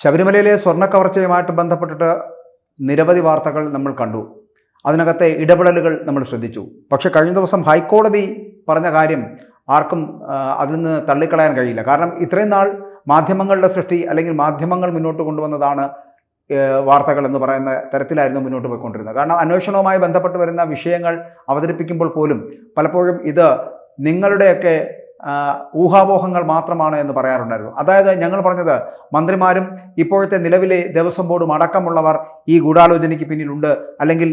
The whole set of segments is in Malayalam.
ശബരിമലയിലെ സ്വർണ കവർച്ചയുമായിട്ട് ബന്ധപ്പെട്ടിട്ട് നിരവധി വാർത്തകൾ നമ്മൾ കണ്ടു. അതിനകത്തെ ഇടപെടലുകൾ നമ്മൾ ശ്രദ്ധിച്ചു. പക്ഷേ കഴിഞ്ഞ ദിവസം ഹൈക്കോടതി പറഞ്ഞ കാര്യം ആർക്കും അതിൽ നിന്ന് തള്ളിക്കളയാൻ കഴിയില്ല. കാരണം ഇത്രയും നാൾ മാധ്യമങ്ങളുടെ സൃഷ്ടി അല്ലെങ്കിൽ മാധ്യമങ്ങൾ മുന്നോട്ട് കൊണ്ടുവന്നതാണ് വാർത്തകൾ എന്ന് പറയുന്ന തരത്തിലായിരുന്നു മുന്നോട്ട് പോയിക്കൊണ്ടിരുന്നത്. കാരണം അന്വേഷണവുമായി ബന്ധപ്പെട്ട് വരുന്ന വിഷയങ്ങൾ അവതരിപ്പിക്കുമ്പോൾ പോലും പലപ്പോഴും ഇത് നിങ്ങളുടെയൊക്കെ ഊഹാപോഹങ്ങൾ മാത്രമാണ് എന്ന് പറയാറുണ്ടായിരുന്നു. അതായത് ഞങ്ങൾ പറഞ്ഞത് മന്ത്രിമാരും ഇപ്പോഴത്തെ നിലവിലെ ദേവസ്വം ബോർഡും അടക്കമുള്ളവർ ഈ ഗൂഢാലോചനയ്ക്ക് പിന്നിലുണ്ട്. അല്ലെങ്കിൽ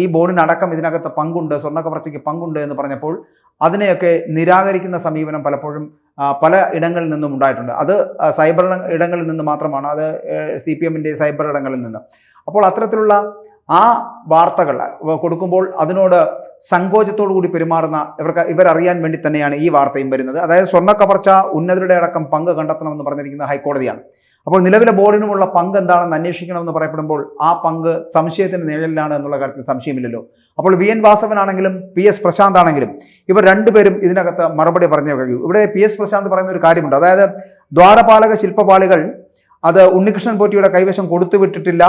ഈ ബോർഡിനടക്കം ഇതിനകത്ത് പങ്കുണ്ട് സ്വർണക്കവർച്ചയ്ക്ക് പങ്കുണ്ട് എന്ന് പറഞ്ഞപ്പോൾ അതിനെയൊക്കെ നിരാകരിക്കുന്ന സമീപനം പലപ്പോഴും പല ഇടങ്ങളിൽ നിന്നും ഉണ്ടായിട്ടുണ്ട്. അത് സൈബർ ഇടങ്ങളിൽ നിന്ന് മാത്രമാണ്. അത് സി പി എമ്മിന്റെ സൈബർ ഇടങ്ങളിൽ നിന്ന്. അപ്പോൾ അത്തരത്തിലുള്ള ആ വാർത്തകൾ കൊടുക്കുമ്പോൾ അതിനോട് സങ്കോചത്തോടു കൂടി പെരുമാറുന്ന ഇവർക്ക് ഇവരറിയാൻ വേണ്ടി തന്നെയാണ് ഈ വാർത്തയും വരുന്നത്. അതായത് സ്വർണ കവർച്ച ഉന്നതരുടെ അടക്കം പങ്ക് കണ്ടെത്തണമെന്ന് പറഞ്ഞിരിക്കുന്ന ഹൈക്കോടതിയാണ്. അപ്പോൾ നിലവിലെ ബോർഡിനുമുള്ള പങ്ക് എന്താണെന്ന് അന്വേഷിക്കണമെന്ന് പറയപ്പെടുമ്പോൾ ആ പങ്ക് സംശയത്തിന് നിഴലിലാണ് എന്നുള്ള കാര്യത്തിൽ സംശയമില്ലല്ലോ. അപ്പോൾ വി എൻ വാസവനാണെങ്കിലും പി എസ് പ്രശാന്ത് ആണെങ്കിലും ഇവർ രണ്ടുപേരും ഇതിനകത്ത് മറുപടി പറഞ്ഞു ഇവിടെ പി എസ് പ്രശാന്ത് പറയുന്ന ഒരു കാര്യമുണ്ട്. അതായത് ദ്വാരപാലക ശില്പപാളികൾ അത് ഉണ്ണികൃഷ്ണൻ പോറ്റിയുടെ കൈവശം കൊടുത്തുവിട്ടിട്ടില്ല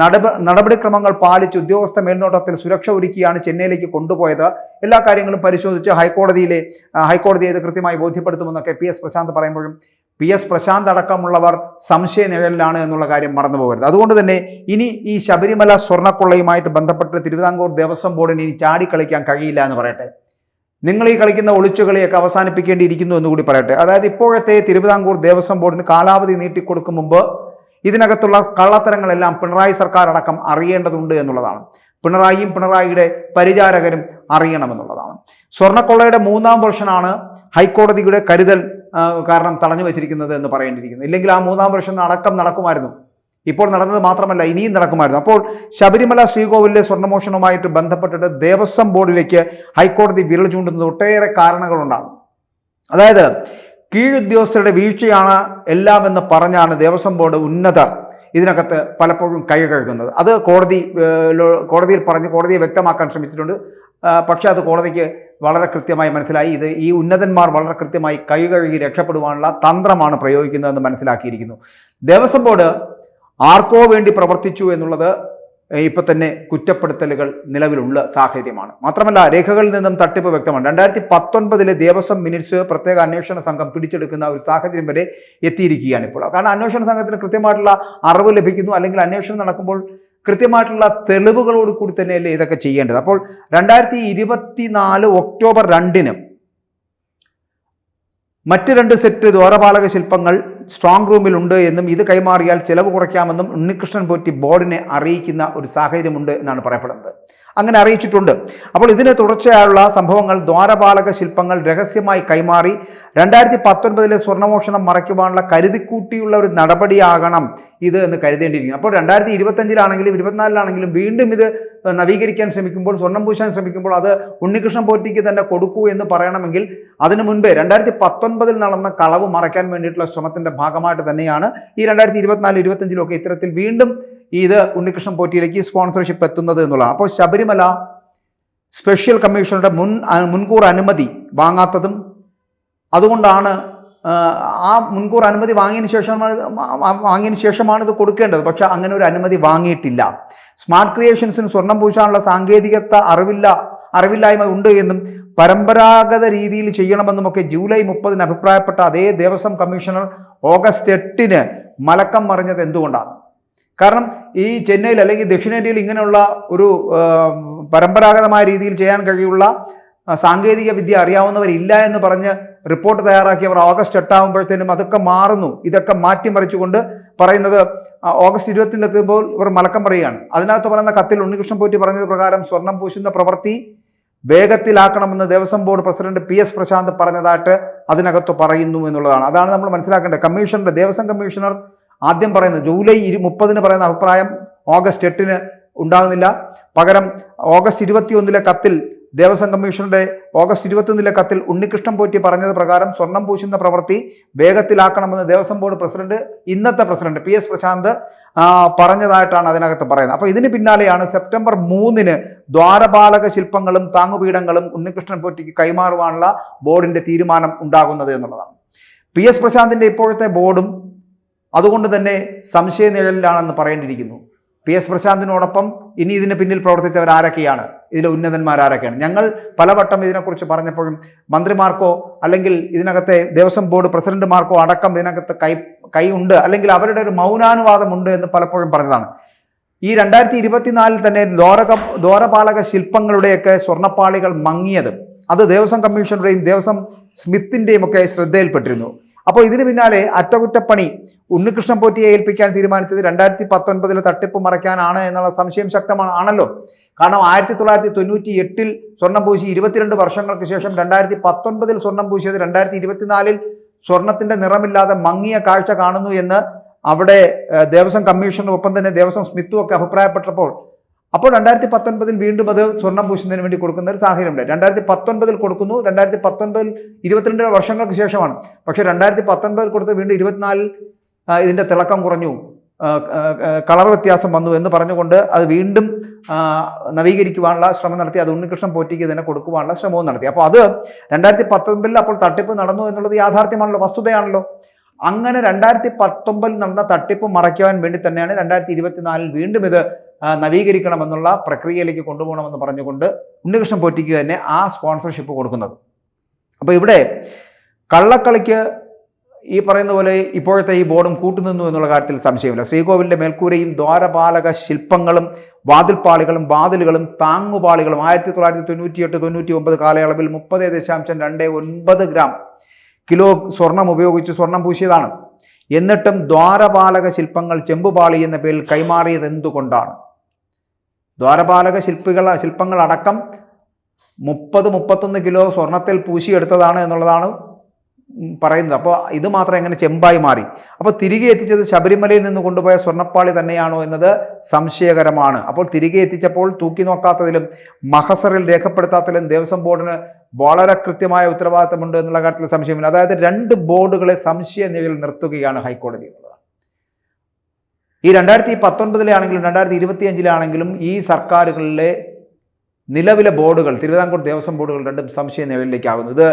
നടപ നടപടിക്രമങ്ങൾ പാലിച്ച് ഉദ്യോഗസ്ഥ മേൽനോട്ടത്തിൽ സുരക്ഷ ഒരുക്കിയാണ് ചെന്നൈയിലേക്ക് കൊണ്ടുപോയത്. എല്ലാ കാര്യങ്ങളും പരിശോധിച്ച് ഹൈക്കോടതിയിലെ ഹൈക്കോടതിയെ ഇത് കൃത്യമായി ബോധ്യപ്പെടുത്തുമെന്നൊക്കെ പി എസ് പ്രശാന്ത് പറയുമ്പോഴും പി എസ് പ്രശാന്ത് അടക്കമുള്ളവർ സംശയ നിഴലിലാണ് എന്നുള്ള കാര്യം മറന്നു പോകരുത്. അതുകൊണ്ട് തന്നെ ഇനി ഈ ശബരിമല സ്വർണക്കൊള്ളയുമായിട്ട് ബന്ധപ്പെട്ട് തിരുവിതാംകൂർ ദേവസ്വം ബോർഡിന് ഇനി ചാടിക്കളിക്കാൻ കഴിയില്ല എന്ന് പറയട്ടെ. നിങ്ങൾ ഈ കളിക്കുന്ന ഒളിച്ചുകളിയൊക്കെ അവസാനിപ്പിക്കേണ്ടിയിരിക്കുന്നു എന്ന് കൂടി പറയട്ടെ. അതായത് ഇപ്പോഴത്തെ തിരുവിതാംകൂർ ദേവസ്വം ബോർഡിന് കാലാവധി നീട്ടിക്കൊടുക്കും മുമ്പ് ഇതിനകത്തുള്ള കള്ളത്തരങ്ങളെല്ലാം പിണറായി സർക്കാർ അടക്കം അറിയേണ്ടതുണ്ട് എന്നുള്ളതാണ്. പിണറായിയും പിണറായിയുടെ പരിചാരകരും അറിയണമെന്നുള്ളതാണ്. സ്വർണക്കൊള്ളയുടെ മൂന്നാം വെർഷനാണ് ഹൈക്കോടതിയുടെ കരുതൽ കാരണം തടഞ്ഞു വെച്ചിരിക്കുന്നത് എന്ന് പറയേണ്ടിയിരിക്കുന്നു. ഇല്ലെങ്കിൽ ആ മൂന്നാം വർഷം അടക്കം നടക്കുമായിരുന്നു. ഇപ്പോൾ നടന്നത് മാത്രമല്ല ഇനിയും നടക്കുമായിരുന്നു. അപ്പോൾ ശബരിമല ശ്രീകോവിലിലെ സ്വർണമോഷണവുമായിട്ട് ബന്ധപ്പെട്ടിട്ട് ദേവസ്വം ബോർഡിലേക്ക് ഹൈക്കോടതി വിരൽ ചൂണ്ടുന്നത് ഒട്ടേറെ കാരണങ്ങളുണ്ടാകും. അതായത് കീഴുദ്യോഗസ്ഥരുടെ വീഴ്ചയാണ് എല്ലാം എന്ന് പറഞ്ഞാണ് ദേവസ്വം ബോർഡ് ഉന്നതർ ഇതിനകത്ത് പലപ്പോഴും കൈ കഴുകുന്നത്. അത് കോടതി കോടതിയിൽ പറഞ്ഞ് കോടതിയെ വ്യക്തമാക്കാൻ ശ്രമിച്ചിട്ടുണ്ട്. പക്ഷേ അത് കോടതിക്ക് വളരെ കൃത്യമായി മനസ്സിലായി. ഇത് ഈ ഉന്നതന്മാർ വളരെ കൃത്യമായി കൈ കഴുകി രക്ഷപ്പെടുവാനുള്ള തന്ത്രമാണ് പ്രയോഗിക്കുന്നതെന്ന് മനസ്സിലാക്കിയിരിക്കുന്നു. ദേവസ്വം ബോർഡ് ആർക്കോ വേണ്ടി പ്രവർത്തിച്ചു എന്നുള്ളത് ഇപ്പം തന്നെ കുറ്റപ്പെടുത്തലുകൾ നിലവിലുള്ള സാഹചര്യമാണ്. മാത്രമല്ല രേഖകളിൽ നിന്നും തട്ടിപ്പ് വ്യക്തമാണ്. രണ്ടായിരത്തി പത്തൊൻപതിലെ ദേവസ്വം മിനിറ്റ്സ് പ്രത്യേക അന്വേഷണ സംഘം പിടിച്ചെടുക്കുന്ന ഒരു സാഹചര്യം വരെ എത്തിയിരിക്കുകയാണ് ഇപ്പോൾ. കാരണം അന്വേഷണ സംഘത്തിന് കൃത്യമായിട്ടുള്ള അറിവ് ലഭിക്കുന്നു അല്ലെങ്കിൽ അന്വേഷണം നടക്കുമ്പോൾ കൃത്യമായിട്ടുള്ള തെളിവുകളോട് കൂടി തന്നെയല്ലേ ഇതൊക്കെ ചെയ്യേണ്ടത്. അപ്പോൾ രണ്ടായിരത്തി ഇരുപത്തിനാല് ഒക്ടോബർ രണ്ടിന് മറ്റ് രണ്ട് സെറ്റ് ദ്വാരപാലക ശില്പങ്ങൾ സ്ട്രോങ് റൂമിലുണ്ട് എന്നും ഇത് കൈമാറിയാൽ ചെലവ് കുറയ്ക്കാമെന്നും ഉണ്ണികൃഷ്ണൻ പോറ്റി ബോർഡിനെ അറിയിക്കുന്ന ഒരു സാഹചര്യമുണ്ട് എന്നാണ് പറയപ്പെടുന്നത്. അങ്ങനെ അറിയിച്ചിട്ടുണ്ട്. അപ്പോൾ ഇതിന് തുടർച്ചയായുള്ള സംഭവങ്ങൾ ദ്വാരപാലക ശില്പങ്ങൾ രഹസ്യമായി കൈമാറി രണ്ടായിരത്തി പത്തൊൻപതിലെ സ്വർണമോഷണം മറയ്ക്കുവാനുള്ള കരുതിക്കൂട്ടിയുള്ള ഒരു നടപടിയാകണം ഇത് എന്ന് കരുതേണ്ടിയിരിക്കുന്നു. അപ്പോൾ രണ്ടായിരത്തി ഇരുപത്തഞ്ചിലാണെങ്കിലും ഇരുപത്തിനാലിലാണെങ്കിലും വീണ്ടും ഇത് നവീകരിക്കാൻ ശ്രമിക്കുമ്പോൾ സ്വർണം പൂശാൻ ശ്രമിക്കുമ്പോൾ അത് ഉണ്ണികൃഷ്ണൻ പോറ്റിക്ക് തന്നെ കൊടുക്കൂ എന്ന് പറയണമെങ്കിൽ അതിനു മുൻപേ രണ്ടായിരത്തി പത്തൊൻപതിൽ നടന്ന കളവ് മറയ്ക്കാൻ വേണ്ടിയിട്ടുള്ള ശ്രമത്തിന്റെ ഭാഗമായിട്ട് തന്നെയാണ് ഈ രണ്ടായിരത്തി ഇരുപത്തിനാല് ഇരുപത്തഞ്ചിലൊക്കെ ഇത്തരത്തിൽ വീണ്ടും ഇത് ഉണ്ണികൃഷ്ണൻ പോറ്റിയിലേക്ക് സ്പോൺസർഷിപ്പ് എത്തുന്നത് എന്നുള്ളതാണ് അപ്പോൾ ശബരിമല സ്പെഷ്യൽ കമ്മീഷണറുടെ മുൻ മുൻകൂർ അനുമതി വാങ്ങാത്തതും അതുകൊണ്ടാണ് ആ, മുൻകൂർ അനുമതി വാങ്ങിയതിന് ശേഷമാണ് വാങ്ങിയതിന് ശേഷമാണ് ഇത് കൊടുക്കേണ്ടത്. പക്ഷെ അങ്ങനെ ഒരു അനുമതി വാങ്ങിയിട്ടില്ല. സ്മാർട്ട് ക്രിയേഷൻസിന് സ്വർണം പൂശാനുള്ള സാങ്കേതികത അറിവില്ല അറിവില്ലായ്മ ഉണ്ട് എന്നും പരമ്പരാഗത രീതിയിൽ ചെയ്യണമെന്നുമൊക്കെ ജൂലൈ മുപ്പതിന് അഭിപ്രായപ്പെട്ട അതേ ദേവസ്വം കമ്മീഷണർ ഓഗസ്റ്റ് എട്ടിന് മലക്കം മറിഞ്ഞത് എന്തുകൊണ്ടാണ്? കാരണം ഈ ചെന്നൈയിൽ അല്ലെങ്കിൽ ദക്ഷിണേന്ത്യയിൽ ഇങ്ങനെയുള്ള ഒരു പരമ്പരാഗതമായ രീതിയിൽ ചെയ്യാൻ കഴിയുള്ള സാങ്കേതിക വിദ്യ അറിയാവുന്നവരില്ല എന്ന് പറഞ്ഞ് റിപ്പോർട്ട് തയ്യാറാക്കിയവർ ഓഗസ്റ്റ് എട്ടാകുമ്പോഴത്തേനും അതൊക്കെ മാറുന്നു. ഇതൊക്കെ മാറ്റിമറിച്ചുകൊണ്ട് പറയുന്നത് ഓഗസ്റ്റ് ഇരുപത്തിനെത്തുമ്പോൾ ഇവർ മലക്കം പറയുകയാണ്. അതിനകത്ത് പറയുന്ന കത്തിൽ ഉണ്ണികൃഷ്ണൻ പോറ്റി പറഞ്ഞത് പ്രകാരം സ്വർണം പൂശുന്ന പ്രവൃത്തി വേഗത്തിലാക്കണമെന്ന് Devaswom board president P S Prashanth പറഞ്ഞതായിട്ട് അതിനകത്ത് പറയുന്നു എന്നുള്ളതാണ്. അതാണ് നമ്മൾ മനസ്സിലാക്കേണ്ടത്. കമ്മീഷണറുടെ ദേവസ്വം കമ്മീഷണർ ആദ്യം പറയുന്നത് ജൂലൈ ഇരു മുപ്പതിന് പറയുന്ന അഭിപ്രായം ഓഗസ്റ്റ് എട്ടിന് ഉണ്ടാകുന്നില്ല. പകരം ഓഗസ്റ്റ് ഇരുപത്തിയൊന്നിലെ കത്തിൽ ദേവസ്വം കമ്മീഷണറുടെ ഓഗസ്റ്റ് ഇരുപത്തിയൊന്നിലെ കത്തിൽ ഉണ്ണികൃഷ്ണൻ പോറ്റി പറഞ്ഞത് പ്രകാരം സ്വർണം പൂശുന്ന പ്രവൃത്തി വേഗത്തിലാക്കണമെന്ന് ദേവസ്വം ബോർഡ് പ്രസിഡന്റ് ഇന്നത്തെ പ്രസിഡന്റ് പി എസ് പ്രശാന്ത് പറഞ്ഞതായിട്ടാണ് അതിനകത്ത് പറയുന്നത്. അപ്പോൾ ഇതിന് പിന്നാലെയാണ് സെപ്റ്റംബർ മൂന്നിന് ദ്വാരപാലക ശില്പങ്ങളും താങ്ങുപീഠങ്ങളും ഉണ്ണികൃഷ്ണൻ പോറ്റിക്ക് കൈമാറുവാനുള്ള ബോർഡിന്റെ തീരുമാനം ഉണ്ടാകുന്നത് എന്നുള്ളതാണ്. പി എസ് പ്രശാന്തിന്റെ ഇപ്പോഴത്തെ ബോർഡും അതുകൊണ്ട് തന്നെ സംശയ നിഴലിലാണെന്ന് പറയേണ്ടിയിരിക്കുന്നു. പി എസ് പ്രശാന്തിനോടൊപ്പം ഇനി ഇതിന് പിന്നിൽ പ്രവർത്തിച്ചവർ ആരൊക്കെയാണ്? ഇതിലെ ഉന്നതന്മാർ ആരൊക്കെയാണ്? ഞങ്ങൾ പലവട്ടം ഇതിനെക്കുറിച്ച് പറഞ്ഞപ്പോഴും മന്ത്രിമാർക്കോ അല്ലെങ്കിൽ ഇതിനകത്തെ ദേവസ്വം ബോർഡ് പ്രസിഡന്റുമാർക്കോ അടക്കം ഇതിനകത്ത് കൈ കൈ ഉണ്ട്. അല്ലെങ്കിൽ അവരുടെ ഒരു മൗനാനുവാദമുണ്ട് എന്ന് പലപ്പോഴും പറഞ്ഞതാണ്. ഈ രണ്ടായിരത്തി ഇരുപത്തിനാലിൽ തന്നെ ദ്വാരക ദ്വാരപാലക ശില്പങ്ങളുടെയൊക്കെ സ്വർണപ്പാളികൾ മങ്ങിയത് അത് ദേവസ്വം കമ്മീഷണറുടെയും ദേവസ്വം സ്മിത്തിന്റെയും ഒക്കെ ശ്രദ്ധയിൽപ്പെട്ടിരുന്നു. അപ്പോൾ ഇതിന് പിന്നാലെ അറ്റകുറ്റപ്പണി ഉണ്ണികൃഷ്ണൻ പോറ്റിയെ ഏൽപ്പിക്കാൻ തീരുമാനിച്ചത് രണ്ടായിരത്തി പത്തൊൻപതിലെ തട്ടിപ്പ് മറയ്ക്കാനാണ് എന്നുള്ള സംശയം ശക്തമാണ് ആണല്ലോ. കാരണം ആയിരത്തി തൊള്ളായിരത്തി തൊണ്ണൂറ്റി എട്ടിൽ സ്വർണം പൂശി ഇരുപത്തിരണ്ട് വർഷങ്ങൾക്ക് ശേഷം രണ്ടായിരത്തി പത്തൊൻപതിൽ സ്വർണം പൂശിയത് രണ്ടായിരത്തി ഇരുപത്തിനാലിൽ സ്വർണത്തിന്റെ നിറമില്ലാതെ മങ്ങിയ കാഴ്ച കാണുന്നു എന്ന് അവിടെ ദേവസ്വം കമ്മീഷനും ഒപ്പം തന്നെ ദേവസ്വം സ്മിത്തും ഒക്കെ അഭിപ്രായപ്പെട്ടപ്പോൾ അപ്പോൾ രണ്ടായിരത്തി പത്തൊൻപതിൽ വീണ്ടും അത് സ്വർണം പൂശുന്നതിന് വേണ്ടി കൊടുക്കുന്ന ഒരു സാഹചര്യം ഉണ്ട് രണ്ടായിരത്തി പത്തൊൻപതിൽ കൊടുക്കുന്നു രണ്ടായിരത്തി പത്തൊൻപതിൽ ഇരുപത്തിരണ്ട് വർഷങ്ങൾക്ക് ശേഷമാണ്. പക്ഷേ രണ്ടായിരത്തി പത്തൊൻപതിൽ കൊടുത്ത് വീണ്ടും ഇരുപത്തിനാലിൽ ഇതിന്റെ തിളക്കം കുറഞ്ഞു കളർ വ്യത്യാസം വന്നു എന്ന് പറഞ്ഞുകൊണ്ട് അത് വീണ്ടും നവീകരിക്കുവാനുള്ള ശ്രമം നടത്തി. അത് ഉണ്ണികൃഷ്ണൻ പോറ്റിക്ക് തന്നെ കൊടുക്കുവാനുള്ള ശ്രമവും നടത്തി. അപ്പോൾ അത് രണ്ടായിരത്തി പത്തൊൻപതിൽ അപ്പോൾ തട്ടിപ്പ് നടന്നു എന്നുള്ളത് യാഥാർത്ഥ്യമാണല്ലോ വസ്തുതയാണല്ലോ. അങ്ങനെ രണ്ടായിരത്തി പത്തൊമ്പതിൽ നടന്ന തട്ടിപ്പ് മറയ്ക്കുവാൻ വേണ്ടി തന്നെയാണ് രണ്ടായിരത്തി ഇരുപത്തിനാലിൽ വീണ്ടും ഇത് നവീകരിക്കണമെന്നുള്ള പ്രക്രിയയിലേക്ക് കൊണ്ടുപോകണമെന്ന് പറഞ്ഞുകൊണ്ട് ഉണ്ണികൃഷ്ണൻ പോറ്റിക്ക് തന്നെ ആ സ്പോൺസർഷിപ്പ് കൊടുക്കുന്നത്. അപ്പോൾ ഇവിടെ കള്ളക്കളിക്ക് ഈ പറയുന്ന പോലെ ഇപ്പോഴത്തെ ഈ ബോർഡും കൂട്ടുനിന്നു എന്നുള്ള കാര്യത്തിൽ സംശയമില്ല. ശ്രീകോവിലിന്റെ മേൽക്കൂരയും ദ്വാരപാലക ശില്പങ്ങളും വാതിൽപ്പാളികളും വാതിലുകളും താങ്ങുപാളികളും ആയിരത്തി തൊള്ളായിരത്തി തൊണ്ണൂറ്റിയെട്ട് തൊണ്ണൂറ്റി ഒമ്പത് കാലയളവിൽ മുപ്പത് ദശാംശം രണ്ട് ഒൻപത് ഗ്രാം കിലോ സ്വർണം ഉപയോഗിച്ച് സ്വർണം പൂശിയതാണ്. എന്നിട്ടും ദ്വാരപാലക ശില്പങ്ങൾ ചെമ്പുപാളി എന്ന പേരിൽ കൈമാറിയത് എന്തുകൊണ്ടാണ് ദ്വാരപാലക ശില്പികൾ ശില്പങ്ങളടക്കം മുപ്പത് മുപ്പത്തൊന്ന് കിലോ സ്വർണത്തിൽ പൂശിയെടുത്തതാണ് എന്നുള്ളതാണ് പറയുന്നത്. അപ്പോൾ ഇത് മാത്രം എങ്ങനെ ചെമ്പായി മാറി? അപ്പോൾ തിരികെ എത്തിച്ചത് ശബരിമലയിൽ നിന്ന് കൊണ്ടുപോയ സ്വർണപ്പാളി തന്നെയാണോ എന്നത് സംശയകരമാണ്. അപ്പോൾ തിരികെ എത്തിച്ചപ്പോൾ തൂക്കി നോക്കാത്തതിലും മഹസറിൽ രേഖപ്പെടുത്താത്തതിലും ദേവസ്വം ബോർഡിന് വളരെ കൃത്യമായ ഉത്തരവാദിത്തമുണ്ട് എന്നുള്ള കാര്യത്തിൽ സംശയമില്ല. അതായത് രണ്ട് ബോർഡുകളെ സംശയ നിലയിൽ നിർത്തുകയാണ് ഹൈക്കോടതി എന്നുള്ളത്. ഈ രണ്ടായിരത്തി പത്തൊൻപതിലെ ആണെങ്കിലും രണ്ടായിരത്തി ഇരുപത്തി അഞ്ചിലാണെങ്കിലും ഈ സർക്കാരുകളിലെ നിലവിലെ ബോർഡുകൾ തിരുവിതാംകൂർ ദേവസ്വം ബോർഡുകൾ രണ്ടും സംശയ നിലയിലേക്കാകുന്നു ഇത്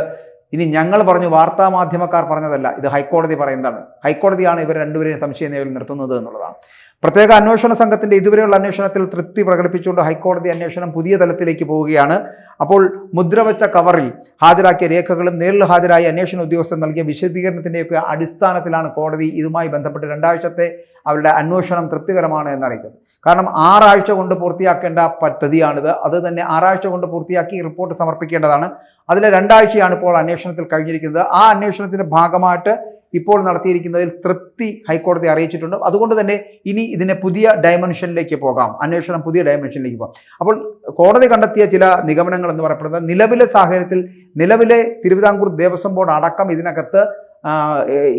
ഇനി ഞങ്ങൾ പറഞ്ഞു വാർത്താ മാധ്യമക്കാർ പറഞ്ഞതല്ല ഇത് ഹൈക്കോടതി പറയുന്നതാണ്. ഹൈക്കോടതിയാണ് ഇവർ രണ്ടുപേരെയും സംശയ നിലയിൽ നിർത്തുന്നത് എന്നുള്ളതാണ്. പ്രത്യേക അന്വേഷണ സംഘത്തിന്റെ ഇതുവരെയുള്ള അന്വേഷണത്തിൽ തൃപ്തി പ്രകടിപ്പിച്ചുകൊണ്ട് ഹൈക്കോടതി അന്വേഷണം പുതിയ തലത്തിലേക്ക് പോവുകയാണ്. അപ്പോൾ മുദ്രവച്ച കവറിൽ ഹാജരാക്കിയ രേഖകളും നേരിൽ ഹാജരായ അന്വേഷണ ഉദ്യോഗസ്ഥർ നൽകിയ വിശദീകരണത്തിന്റെയൊക്കെ അടിസ്ഥാനത്തിലാണ് കോടതി ഇതുമായി ബന്ധപ്പെട്ട് രണ്ടാഴ്ചത്തെ അവരുടെ അന്വേഷണം തൃപ്തികരമാണ് എന്നറിയിച്ചത്. കാരണം ആറാഴ്ച കൊണ്ട് പൂർത്തിയാക്കേണ്ട പദ്ധതിയാണിത്. അത് തന്നെ ആറാഴ്ച കൊണ്ട് പൂർത്തിയാക്കി റിപ്പോർട്ട് സമർപ്പിക്കേണ്ടതാണ്. അതിൽ രണ്ടാഴ്ചയാണ് ഇപ്പോൾ അന്വേഷണത്തിൽ കഴിഞ്ഞിരിക്കുന്നത്. ആ അന്വേഷണത്തിന്റെ ഭാഗമായിട്ട് ഇപ്പോൾ നടത്തിയിരിക്കുന്നതിൽ തൃപ്തി ഹൈക്കോടതി അറിയിച്ചിട്ടുണ്ട്. അതുകൊണ്ട് തന്നെ ഇനി ഇതിനെ പുതിയ ഡയമെൻഷനിലേക്ക് പോകാം. അന്വേഷണം പുതിയ ഡയമെൻഷനിലേക്ക് പോകാം. അപ്പോൾ കോടതി കണ്ടെത്തിയ ചില നിഗമനങ്ങൾ എന്ന് പറയപ്പെടുന്നത് നിലവിലെ സാഹചര്യത്തിൽ നിലവിലെ തിരുവിതാംകൂർ ദേവസ്വം ബോർഡ് അടക്കം ഇതിനകത്ത്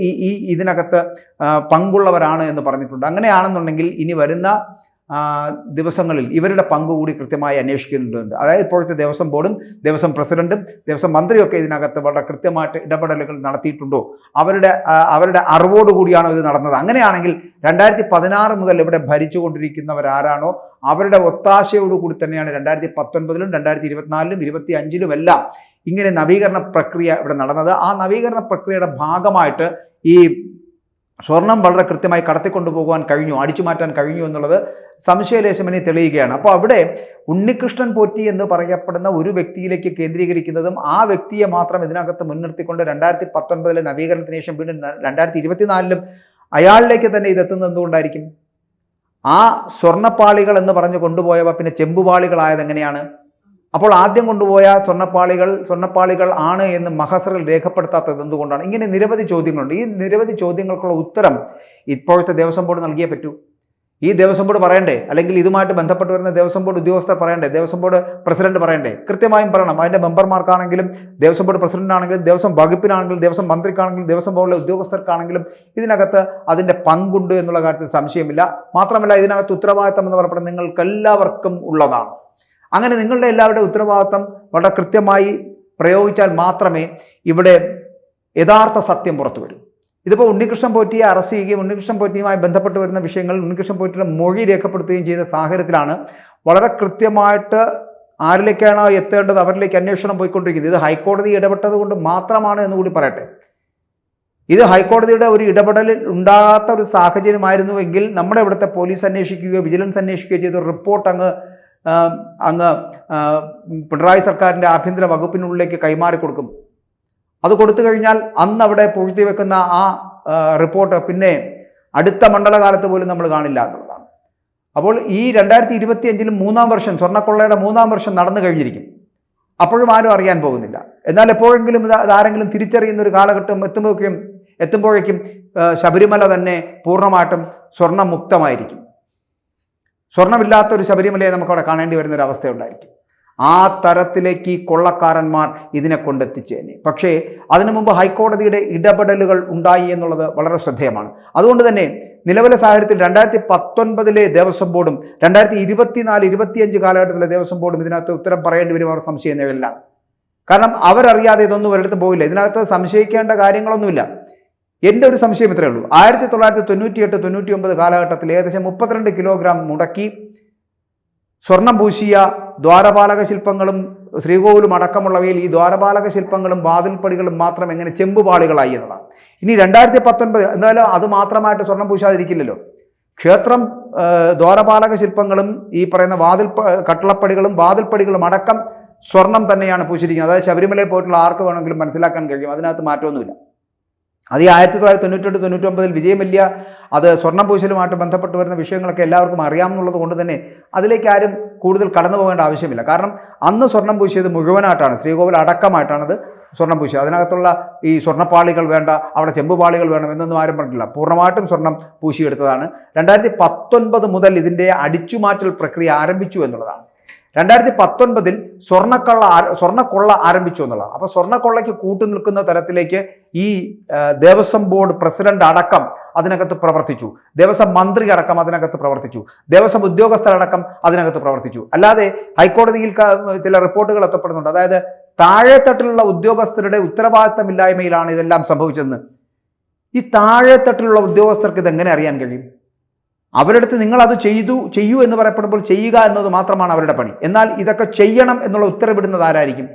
ഈ ഈ ഇതിനകത്ത് പങ്കുള്ളവരാണ് എന്ന് പറഞ്ഞിട്ടുണ്ട്. അങ്ങനെയാണെന്നുണ്ടെങ്കിൽ ഇനി വരുന്ന ദിവസങ്ങളിൽ ഇവരുടെ പങ്ക് കൂടി കൃത്യമായി അന്വേഷിക്കുന്നുണ്ട്. അതായത് ഇപ്പോഴത്തെ ദേവസ്വം ബോർഡും ദേവസ്വം പ്രസിഡന്റും ദേവസ്വം മന്ത്രിയൊക്കെ ഇതിനകത്ത് വളരെ കൃത്യമായിട്ട് ഇടപെടലുകൾ നടത്തിയിട്ടുണ്ടോ? അവരുടെ അവരുടെ അറിവോട് കൂടിയാണോ ഇത് നടന്നത്? അങ്ങനെയാണെങ്കിൽ രണ്ടായിരത്തി പതിനാറ് മുതൽ ഇവിടെ ഭരിച്ചുകൊണ്ടിരിക്കുന്നവരാരാണോ? അവരുടെ ഒത്താശയോടുകൂടി തന്നെയാണ് രണ്ടായിരത്തി പത്തൊൻപതിലും രണ്ടായിരത്തി ഇരുപത്തിനാലിലും ഇരുപത്തി അഞ്ചിലും എല്ലാം ഇങ്ങനെ നവീകരണ പ്രക്രിയ ഇവിടെ നടന്നത്. ആ നവീകരണ പ്രക്രിയയുടെ ഭാഗമായിട്ട് ഈ സ്വർണം വളരെ കൃത്യമായി കടത്തിക്കൊണ്ടുപോകാൻ കഴിഞ്ഞു അടിച്ചു മാറ്റാൻ കഴിഞ്ഞു എന്നുള്ളത് സംശയലേശമനെ തെളിയുകയാണ്. അപ്പോൾ അവിടെ ഉണ്ണികൃഷ്ണൻ പോറ്റി എന്ന് പറയപ്പെടുന്ന ഒരു വ്യക്തിയിലേക്ക് കേന്ദ്രീകരിക്കുന്നതും ആ വ്യക്തിയെ മാത്രം ഇതിനകത്ത് മുൻനിർത്തിക്കൊണ്ട് രണ്ടായിരത്തി പത്തൊൻപതിലെ നവീകരണത്തിന് ശേഷം വീണ്ടും രണ്ടായിരത്തി ഇരുപത്തിനാലിലും അയാളിലേക്ക് തന്നെ ഇതെത്തുന്നത് എന്തുകൊണ്ടായിരിക്കും? ആ സ്വർണപ്പാളികൾ എന്ന് പറഞ്ഞു കൊണ്ടുപോയവ പിന്നെ ചെമ്പുപാളികളായത് എങ്ങനെയാണ്? അപ്പോൾ ആദ്യം കൊണ്ടുപോയ സ്വർണപ്പാളികൾ സ്വർണപ്പാളികൾ ആണ് എന്ന് മഹസറിൽ രേഖപ്പെടുത്താത്തത് എന്തുകൊണ്ടാണ്? ഇങ്ങനെ നിരവധി ചോദ്യങ്ങളുണ്ട്. ഈ നിരവധി ചോദ്യങ്ങൾക്കുള്ള ഉത്തരം ഇപ്പോഴത്തെ ദേവസ്വം ബോർഡ് നൽകിയേ പറ്റൂ. ഈ ദേവസ്വം ബോർഡ് പറയണ്ടേ? അല്ലെങ്കിൽ ഇതുമായിട്ട് ബന്ധപ്പെട്ട് വരുന്ന ദേവസ്വം ബോർഡ് ഉദ്യോഗസ്ഥർ പറയണ്ടേ? ദേവസ്വം ബോർഡ് പ്രസിഡന്റ് പറയണ്ടേ? കൃത്യമായും പറയണം. അതിന്റെ മെമ്പർമാർക്കാണെങ്കിലും ദേവസ്വം ബോർഡ് പ്രസിഡന്റാണെങ്കിലും ദേവസ്വം വകുപ്പിനാണെങ്കിലും ദേവസ്വം മന്ത്രിക്കാണെങ്കിലും ദേവസ്വം ബോർഡിലെ ഉദ്യോഗസ്ഥർക്കാണെങ്കിലും ഇതിനകത്ത് അതിന്റെ പങ്കുണ്ട് എന്നുള്ള കാര്യത്തിൽ സംശയമില്ല. മാത്രമല്ല ഇതിനകത്ത് ഉത്തരവാദിത്തം എന്ന് പറയപ്പെടുന്നത് നിങ്ങൾക്ക് എല്ലാവർക്കും ഉള്ളതാണ്. അങ്ങനെ നിങ്ങളുടെ എല്ലാവരുടെ ഉത്തരവാദിത്തം വളരെ കൃത്യമായി പ്രയോഗിച്ചാൽ മാത്രമേ ഇവിടെ യഥാർത്ഥ സത്യം പുറത്തു വരൂ. ഇതിപ്പോൾ ഉണ്ണികൃഷ്ണൻ പോറ്റിയെ അറസ്റ്റ് ചെയ്യുകയും ഉണ്ണികൃഷ്ണൻ പോറ്റിയുമായി ബന്ധപ്പെട്ട് വരുന്ന വിഷയങ്ങൾ ഉണ്ണികൃഷ്ണൻ പോറ്റിയുടെ മൊഴി രേഖപ്പെടുത്തുകയും ചെയ്ത സാഹചര്യത്തിലാണ് വളരെ കൃത്യമായിട്ട് ആരിലേക്കാണോ എത്തേണ്ടത് അവരിലേക്ക് അന്വേഷണം പോയിക്കൊണ്ടിരിക്കുന്നത്. ഇത് ഹൈക്കോടതി ഇടപെട്ടത് കൊണ്ട് മാത്രമാണ് എന്ന് കൂടി പറയട്ടെ. ഇത് ഹൈക്കോടതിയുടെ ഒരു ഇടപെടലിൽ ഉണ്ടാകാത്ത ഒരു സാഹചര്യമായിരുന്നുവെങ്കിൽ നമ്മുടെ ഇവിടുത്തെ പോലീസ് അന്വേഷിക്കുകയോ വിജിലൻസ് അന്വേഷിക്കുകയോ ചെയ്ത റിപ്പോർട്ട് അങ്ങ് അങ്ങ് പിണറായി സർക്കാരിന്റെ ആഭ്യന്തര വകുപ്പിനുള്ളിലേക്ക് കൈമാറി കൊടുക്കും. അത് കൊടുത്തു കഴിഞ്ഞാൽ അന്ന് അവിടെ പൂഴ്ത്തി വെക്കുന്ന ആ റിപ്പോർട്ട് പിന്നെ അടുത്ത മണ്ഡലകാലത്ത് പോലും നമ്മൾ കാണില്ല എന്നുള്ളതാണ്. അപ്പോൾ ഈ രണ്ടായിരത്തി ഇരുപത്തി അഞ്ചിലും മൂന്നാം വർഷം സ്വർണക്കൊള്ളയുടെ മൂന്നാം വർഷം നടന്നു കഴിഞ്ഞിരിക്കും. അപ്പോഴും ആരും അറിയാൻ പോകുന്നില്ല. എന്നാൽ എപ്പോഴെങ്കിലും ഇത് ഇതാരെങ്കിലും തിരിച്ചറിയുന്ന ഒരു കാലഘട്ടം എത്തുമ്പോഴേക്കും എത്തുമ്പോഴേക്കും ശബരിമല തന്നെ പൂർണമായിട്ടും സ്വർണമുക്തമായിരിക്കും സ്വർണമില്ലാത്ത ഒരു ശബരിമലയെ നമുക്കവിടെ കാണേണ്ടി വരുന്ന ഒരു അവസ്ഥയുണ്ടായിരിക്കും ആ തരത്തിലേക്ക് ഈ കൊള്ളക്കാരന്മാർ ഇതിനെ കൊണ്ടെത്തിച്ചേനെ. പക്ഷേ അതിനു മുമ്പ് ഹൈക്കോടതിയുടെ ഇടപെടലുകൾ ഉണ്ടായി എന്നുള്ളത് വളരെ ശ്രദ്ധേയമാണ്. അതുകൊണ്ട് തന്നെ നിലവിലെ സാഹചര്യത്തിൽ രണ്ടായിരത്തി പത്തൊൻപതിലെ ദേവസ്വം ബോർഡും രണ്ടായിരത്തി ഇരുപത്തിനാല് ഇരുപത്തിയഞ്ച് കാലഘട്ടത്തിലെ ദേവസ്വം ബോർഡും ഇതിനകത്ത് ഉത്തരം പറയേണ്ടി വരും അവർ സംശയം കാരണം അവരറിയാതെ ഇതൊന്നും ഒരിടത്തും പോകില്ല ഇതിനകത്ത് സംശയിക്കേണ്ട കാര്യങ്ങളൊന്നുമില്ല. എന്റെ ഒരു സംശയം ഇത്രയേ ഉള്ളൂ. ആയിരത്തി തൊള്ളായിരത്തി തൊണ്ണൂറ്റിയെട്ട് തൊണ്ണൂറ്റി ഒമ്പത് കാലഘട്ടത്തിൽ ഏകദേശം മുപ്പത്തിരണ്ട് കിലോഗ്രാം മുടക്കി സ്വർണം പൂശിയ ദ്വാരപാലക ശില്പങ്ങളും ശ്രീകോവിലും അടക്കമുള്ളവയിൽ ഈ ദ്വാരപാലക ശില്പങ്ങളും വാതിൽപ്പടികളും മാത്രം എങ്ങനെ ചെമ്പുപാളികളായി എന്നതാണ്. ഇനി രണ്ടായിരത്തി പത്തൊൻപത് എന്തായാലും അത് മാത്രമായിട്ട് സ്വർണം പൂശാതിരിക്കില്ലല്ലോ. ക്ഷേത്രം ദ്വാരപാലക ശില്പങ്ങളും ഈ പറയുന്ന വാതിൽ കട്ടളപ്പടികളും വാതിൽപ്പടികളും അടക്കം സ്വർണം തന്നെയാണ് പൂശിരിക്കുന്നത്. അതായത് ശബരിമലയിൽ പോയിട്ടുള്ള ആർക്ക് വേണമെങ്കിലും മനസ്സിലാക്കാൻ കഴിയും. അതിനകത്ത് മാറ്റമൊന്നുമില്ല. അത് ഈ ആയിരത്തി തൊള്ളായിരത്തി തൊണ്ണൂറ്റെട്ട് തൊണ്ണൂറ്റൊമ്പതിൽ വിജയമല്യ അത് സ്വർണം പൂശലുമായിട്ട് ബന്ധപ്പെട്ട് വരുന്ന വിഷയങ്ങളൊക്കെ എല്ലാവർക്കും അറിയാമെന്നുള്ളത് കൊണ്ട് തന്നെ അതിലേക്ക് ആരും കൂടുതൽ കടന്നു പോകേണ്ട ആവശ്യമില്ല. കാരണം അന്ന് സ്വർണം പൂശിയത് മുഴുവനായിട്ടാണ് ശ്രീകോവിൽ അടക്കമായിട്ടാണത് സ്വർണം പൂശിയത്. അതിനകത്തുള്ള ഈ സ്വർണപ്പാളികൾ വേണ്ട അവിടെ ചെമ്പുപാളികൾ വേണം എന്നൊന്നും ആരും പറഞ്ഞിട്ടില്ല. പൂർണമായിട്ടും സ്വർണം പൂശിയെടുത്തതാണ്. രണ്ടായിരത്തി പത്തൊൻപത് മുതൽ ഇതിന്റെ അടിച്ചുമാറ്റൽ പ്രക്രിയ ആരംഭിച്ചു എന്നുള്ളതാണ്. രണ്ടായിരത്തി പത്തൊൻപതിൽ സ്വർണക്കൊള്ള സ്വർണക്കൊള്ള ആരംഭിച്ചു എന്നുള്ളത് അപ്പോൾ സ്വർണക്കൊള്ളയ്ക്ക് കൂട്ടുനിൽക്കുന്ന തരത്തിലേക്ക് ഈ ദേവസ്വം ബോർഡ് പ്രസിഡന്റ് അടക്കം അതിനകത്ത് പ്രവർത്തിച്ചു. ദേവസ്വം മന്ത്രി അടക്കം അതിനകത്ത് പ്രവർത്തിച്ചു. ദേവസ്വം ഉദ്യോഗസ്ഥരടക്കം അതിനകത്ത് പ്രവർത്തിച്ചു. അല്ലാതെ ഹൈക്കോടതിയിൽ ചില റിപ്പോർട്ടുകൾ എത്തപ്പെടുന്നുണ്ട്. അതായത് താഴെത്തട്ടിലുള്ള ഉദ്യോഗസ്ഥരുടെ ഉത്തരവാദിത്തമില്ലായ്മയിലാണ് ഇതെല്ലാം സംഭവിച്ചതെന്ന്. ഈ താഴെത്തട്ടിലുള്ള ഉദ്യോഗസ്ഥർക്ക് ഇതെങ്ങനെ അറിയാൻ കഴിയും? അവരെടുത്ത് നിങ്ങൾ അത് ചെയ്തു ചെയ്യൂ എന്ന് പറയപ്പെടുമ്പോൾ ചെയ്യുക എന്നത് മാത്രമാണ് അവരുടെ പണി. എന്നാൽ ഇതൊക്കെ ചെയ്യണം എന്നുള്ള ഉത്തരവിടുന്നത് ആരായിരിക്കും?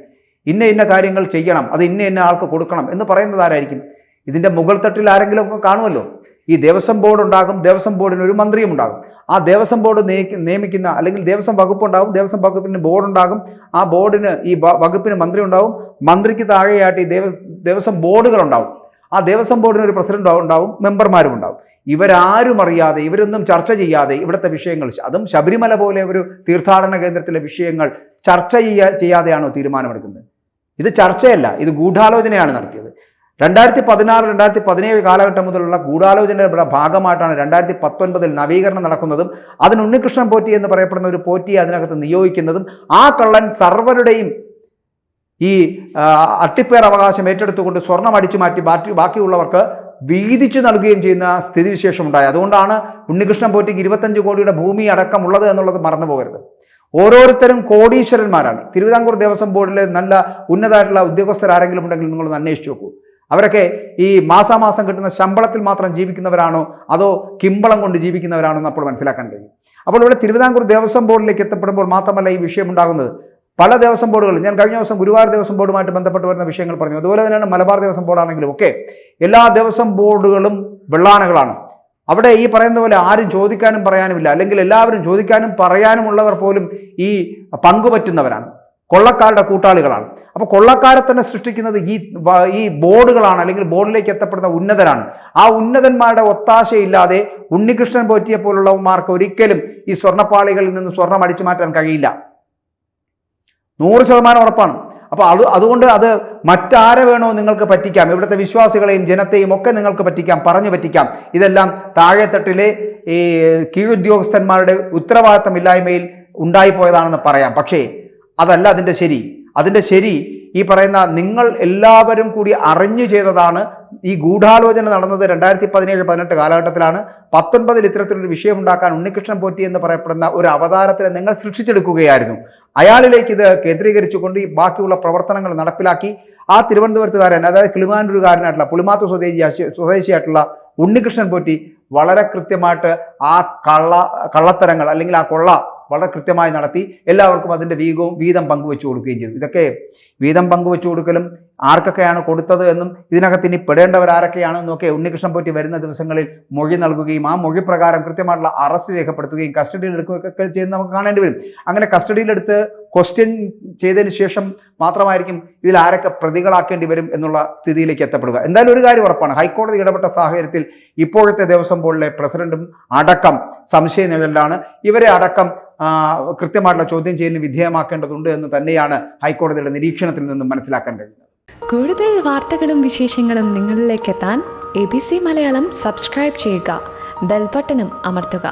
ഇന്ന ഇന്ന കാര്യങ്ങൾ ചെയ്യണം അത് ഇന്ന ഇന്ന ആൾക്ക് കൊടുക്കണം എന്ന് പറയുന്നത് ആരായിരിക്കും? ഇതിന്റെ മുകൾ തട്ടിൽ ആരെങ്കിലും ഒക്കെ കാണുമല്ലോ? ഈ ദേവസ്വം ബോർഡ് ഉണ്ടാകും ദേവസ്വം ബോർഡിന് ഒരു മന്ത്രിയും ഉണ്ടാകും. ആ ദേവസ്വം ബോർഡ് നിയമിക്കുന്ന അല്ലെങ്കിൽ ദേവസ്വം വകുപ്പ് ഉണ്ടാകും ദേവസ്വം വകുപ്പിന് ബോർഡ് ഉണ്ടാകും. ആ ബോർഡിന് ഈ വകുപ്പിന് മന്ത്രി ഉണ്ടാകും. മന്ത്രിക്ക് താഴെയായിട്ട് ഈ ദേവ ദേവസ്വം ബോർഡുകൾ ഉണ്ടാവും ആ ദേവസ്വം ബോർഡിന് ഒരു പ്രസിഡന്റ് ഉണ്ടാവും മെമ്പർമാരും ഉണ്ടാവും. ഇവരാരും അറിയാതെ ഇവരൊന്നും ചർച്ച ചെയ്യാതെ ഇവിടുത്തെ വിഷയങ്ങൾ അതും ശബരിമല പോലെ ഒരു തീർത്ഥാടന കേന്ദ്രത്തിലെ വിഷയങ്ങൾ ചർച്ച ചെയ്യാ ചെയ്യാതെയാണോ തീരുമാനമെടുക്കുന്നത്? ഇത് ചർച്ചയല്ല ഇത് ഗൂഢാലോചനയാണ് നടത്തിയത്. രണ്ടായിരത്തി പതിനാറ് രണ്ടായിരത്തി പതിനേഴ് കാലഘട്ടം മുതലുള്ള ഗൂഢാലോചനയുടെ ഭാഗമായിട്ടാണ് രണ്ടായിരത്തി പത്തൊൻപതിൽ നവീകരണം നടക്കുന്നതും അതിന് ഉണ്ണികൃഷ്ണൻ പോറ്റി എന്ന് പറയപ്പെടുന്ന ഒരു പോറ്റിയെ അതിനകത്ത് നിയോഗിക്കുന്നതും ആ കള്ളൻ സർവരുടെയും ഈ അട്ടിപ്പേർ അവകാശം ഏറ്റെടുത്തുകൊണ്ട് സ്വർണം അടിച്ചു മാറ്റി ബാക്കി ബാക്കിയുള്ളവർക്ക് വീതിച്ചു നൽകുകയും ചെയ്യുന്ന സ്ഥിതിവിശേഷം ഉണ്ടായി അതുകൊണ്ടാണ് ഉണ്ണികൃഷ്ണൻ പോറ്റിക്ക് ഇരുപത്തഞ്ച് കോടിയുടെ ഭൂമി അടക്കമുള്ളത് എന്നുള്ളത് മറന്നു പോകരുത് ഓരോരുത്തരും കോടീശ്വരന്മാരാണ്. തിരുവിതാംകൂർ ദേവസ്വം ബോർഡിലെ നല്ല ഉന്നതമായിട്ടുള്ള ഉദ്യോഗസ്ഥരാരെങ്കിലും ഉണ്ടെങ്കിൽ നിങ്ങളൊന്ന് അന്വേഷിച്ച് നോക്കൂ. അവരൊക്കെ ഈ മാസാമാസം കിട്ടുന്ന ശമ്പളത്തിൽ മാത്രം ജീവിക്കുന്നവരാണോ? അതോ കിമ്പളം കൊണ്ട് ജീവിക്കുന്നവരാണോ എന്ന് അപ്പോൾ മനസ്സിലാക്കാൻ കഴിയും. അപ്പോൾ ഇവിടെ തിരുവിതാംകൂർ ദേവസ്വം ബോർഡിലേക്ക് എത്തപ്പെടുമ്പോൾ മാത്രമല്ല ഈ വിഷയം ഉണ്ടാകുന്നത്. പല ദേവസ്വം ബോർഡുകളും ഞാൻ കഴിഞ്ഞ ദിവസം ഗുരുവായൂർ ദേവസ്വം ബോർഡുമായിട്ട് ബന്ധപ്പെട്ട് വരുന്ന വിഷയങ്ങൾ പറഞ്ഞു. അതുപോലെ തന്നെയാണ് മലബാർ ദേവസ്വം ബോർഡാണെങ്കിലും ഒക്കെ എല്ലാ ദേവസ്വം ബോർഡുകളും വെള്ളാനകളാണ്. അവിടെ ഈ പറയുന്ന പോലെ ആരും ചോദിക്കാനും പറയാനുമില്ല. അല്ലെങ്കിൽ എല്ലാവരും ചോദിക്കാനും പറയാനുമുള്ളവർ പോലും ഈ പങ്കുപറ്റുന്നവരാണ്. കൊള്ളക്കാരുടെ കൂട്ടാളികളാണ്. അപ്പോൾ കൊള്ളക്കാരെ തന്നെ സൃഷ്ടിക്കുന്നത് ഈ ഈ ബോർഡുകളാണ്. അല്ലെങ്കിൽ ബോർഡിലേക്ക് എത്തപ്പെടുന്ന ഉന്നതരാണ്. ആ ഉന്നതന്മാരുടെ ഒത്താശയില്ലാതെ ഉണ്ണികൃഷ്ണൻ പോറ്റിയെ പോലുള്ളവന്മാർക്ക് ഒരിക്കലും ഈ സ്വർണപ്പാളികളിൽ നിന്ന് സ്വർണം അടിച്ചു മാറ്റാൻ കഴിയില്ല. നൂറ് ശതമാനം ഉറപ്പാണ്. അപ്പോൾ അത് അതുകൊണ്ട് അത് മറ്റാരെ വേണോ നിങ്ങൾക്ക് പറ്റിക്കാം ഇവിടുത്തെ വിശ്വാസികളെയും ജനത്തെയും ഒക്കെ നിങ്ങൾക്ക് പറ്റിക്കാം പറഞ്ഞു പറ്റിക്കാം. ഇതെല്ലാം താഴെത്തട്ടിലെ ഈ കീഴുദ്യോഗസ്ഥന്മാരുടെ ഉത്തരവാദിത്തമില്ലായ്മയിൽ ഉണ്ടായിപ്പോയതാണെന്ന് പറയാം. പക്ഷേ അതല്ല അതിന്റെ ശരി. അതിന്റെ ശരി ഈ പറയുന്ന നിങ്ങൾ എല്ലാവരും കൂടി അറിഞ്ഞു ചെയ്തതാണ് ഈ ഗൂഢാലോചന നടന്നത് രണ്ടായിരത്തി പതിനേഴ് പതിനെട്ട് കാലഘട്ടത്തിലാണ്. പത്തൊൻപതിൽ ഇത്തരത്തിലൊരു വിഷയം ഉണ്ടാക്കാൻ ഉണ്ണികൃഷ്ണൻ പോറ്റി എന്ന് പറയപ്പെടുന്ന ഒരു അവതാരത്തിനെ നിങ്ങൾ സൃഷ്ടിച്ചെടുക്കുകയായിരുന്നു. അയാളിലേക്ക് ഇത് കേന്ദ്രീകരിച്ചുകൊണ്ട് ഈ ബാക്കിയുള്ള പ്രവർത്തനങ്ങൾ നടപ്പിലാക്കി. ആ തിരുവനന്തപുരത്തുകാരൻ അതായത് കിളിമാനൂരുകാരനായിട്ടുള്ള പുളിമാത്തു സ്വദേശി സ്വദേശിയായിട്ടുള്ള ഉണ്ണികൃഷ്ണൻ പോറ്റി വളരെ കൃത്യമായിട്ട് ആ കള്ള കള്ളത്തരങ്ങൾ അല്ലെങ്കിൽ ആ കൊള്ള വളരെ കൃത്യമായി നടത്തി എല്ലാവർക്കും അതിന്റെ വീഗവും വീതം പങ്കുവെച്ചു കൊടുക്കുകയും ചെയ്തു. ഇതൊക്കെ വീതം പങ്കുവെച്ചു കൊടുക്കലും ആർക്കൊക്കെയാണ് കൊടുത്തത് എന്നും ഇതിനകത്ത് ഇനി പെടേണ്ടവർ ആരൊക്കെയാണെന്നൊക്കെ ഉണ്ണികൃഷ്ണൻ പോറ്റി വരുന്ന ദിവസങ്ങളിൽ മൊഴി നൽകുകയും ആ മൊഴി പ്രകാരം കൃത്യമായിട്ടുള്ള അറസ്റ്റ് രേഖപ്പെടുത്തുകയും കസ്റ്റഡിയിൽ എടുക്കുകയൊക്കെ ചെയ്യുന്ന നമുക്ക് കാണേണ്ടി വരും. അങ്ങനെ കസ്റ്റഡിയിലെടുത്ത് ക്വസ്റ്റ്യൻ ചെയ്തതിന് ശേഷം മാത്രമായിരിക്കും ഇതിൽ ആരൊക്കെ പ്രതികളാക്കേണ്ടി വരും എന്നുള്ള സ്ഥിതിയിലേക്ക് എത്തപ്പെടുക. എന്തായാലും ഒരു കാര്യം ഉറപ്പാണ്. ഹൈക്കോടതി ഇടപെട്ട സാഹചര്യത്തിൽ ഇപ്പോഴത്തെ ദേവസ്വം ബോർഡിലെ പ്രസിഡന്റും അടക്കം സംശയ നിലയിലാണ് ഇവരെ അടക്കം കൃത്യമായിട്ടുള്ള ചോദ്യം ചെയ്യലിന് വിധേയമാക്കേണ്ടതുണ്ട് എന്ന് തന്നെയാണ് ഹൈക്കോടതിയുടെ നിരീക്ഷണത്തിൽ നിന്നും മനസ്സിലാക്കാൻ കഴിയുന്നത്. കൂടുതൽ വാർത്തകളും വിശേഷങ്ങളും നിങ്ങളിലേക്ക് എത്താൻ A B C Malayalam subscribe ചെയ്യുക. ബെൽബട്ടനും അമർത്തുക.